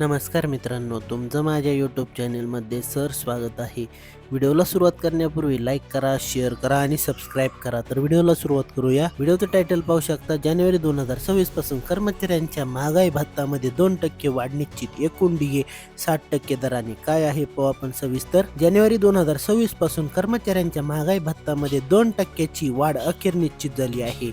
नमस्कार मित्रांनो तुमचं माझ्या यूट्यूब चॅनेलमध्ये सर स्वागत आहे. व्हिडिओला सुरुवात करण्यापूर्वी लाईक करा शेअर करा आणि सबस्क्राईब करा. तर व्हिडिओला सुरुवात करूया. व्हिडिओचं टायटल पाहू शकता जानेवारी दोन हजार सव्वीसपासून कर्मचाऱ्यांच्या महागाई भत्तामध्ये दोन टक्के वाढ निश्चित. एकूण डीए साठ टक्के दराने. काय आहे? पाहू आपण सविस्तर. जानेवारी दोन हजार सव्वीसपासून कर्मचाऱ्यांच्या महागाई भत्तामध्ये दोन टक्क्याची वाढ अखेर निश्चित झाली आहे.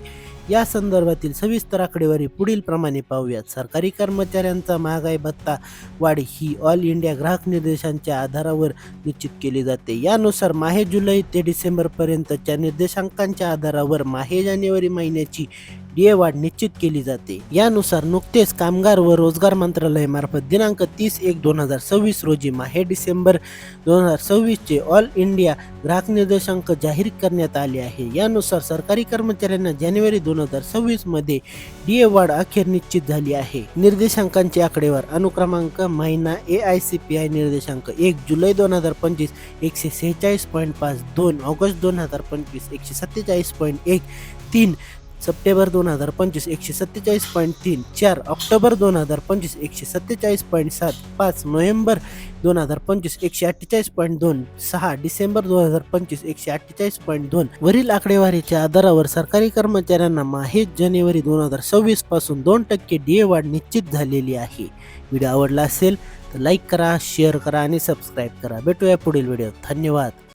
या संदर्भातील सविस्तर आकडेवारी पुढील प्रमाणे पाहूयात. सरकारी कर्मचाऱ्यांचा महागाई भत्ता वाढ ही ऑल इंडिया ग्राहक निर्देशांच्या आधारावर निश्चित केली जाते. यानुसार माहे जुलै ते डिसेंबर पर्यंतच्या निर्देशांकांच्या आधारावर माहे जानेवारी महिन्याची डीए वाढ निश्चित केली जाते. यानुसार नुकतेच कामगार व रोजगार मंत्रालयामार्फत दिनांक तीस एक दोन हजार सव्वीस रोजी माहे डिसेंबर दोन हजार सव्वीसचे ऑल इंडिया ग्राहक निर्देशांक जाहीर करण्यात आले आहे. यानुसार सरकारी कर्मचाऱ्यांना जानेवारी दोन हजार सव्वीसमध्ये डीए वाढ अखेर निश्चित झाली आहे. निर्देशांकांची आकडेवार अनुक्रमांक महिना A I C P I निर्देशांक एक जुलै दोन हजार पंचवीस एकशे सेहेचाळीस पॉईंट पाच दोन ऑगस्ट दोन हजार पंचवीस एकशे सत्तेचाळीस पॉईंट एक तीन सप्टेंबर दोन हजार पंचवीस एकशे सत्तेचाळीस पॉईंट तीन चार ऑक्टोबर दोन हजार पंचवीस एकशे सत्तेचाळीस पॉईंट सात पाच नोव्हेंबर दोन हजार पंचवीस एकशे अठ्ठेचाळीस पॉईंट दोन सहा डिसेंबर दोन हजार पंचवीस एकशे अठ्ठेचाळीस पॉईंट दोन. वरील आकडेवारीच्या आधारावर सरकारी कर्मचाऱ्यांना माहीत जानेवारी दोन हजार सव्वीसपासून दोन टक्के डीए वाढ निश्चित झालेली आहे. व्हिडिओ आवडला असेल तर लाईक करा शेअर करा आणि सबस्क्राईब करा. भेटूया पुढील व्हिडिओ धन्यवाद.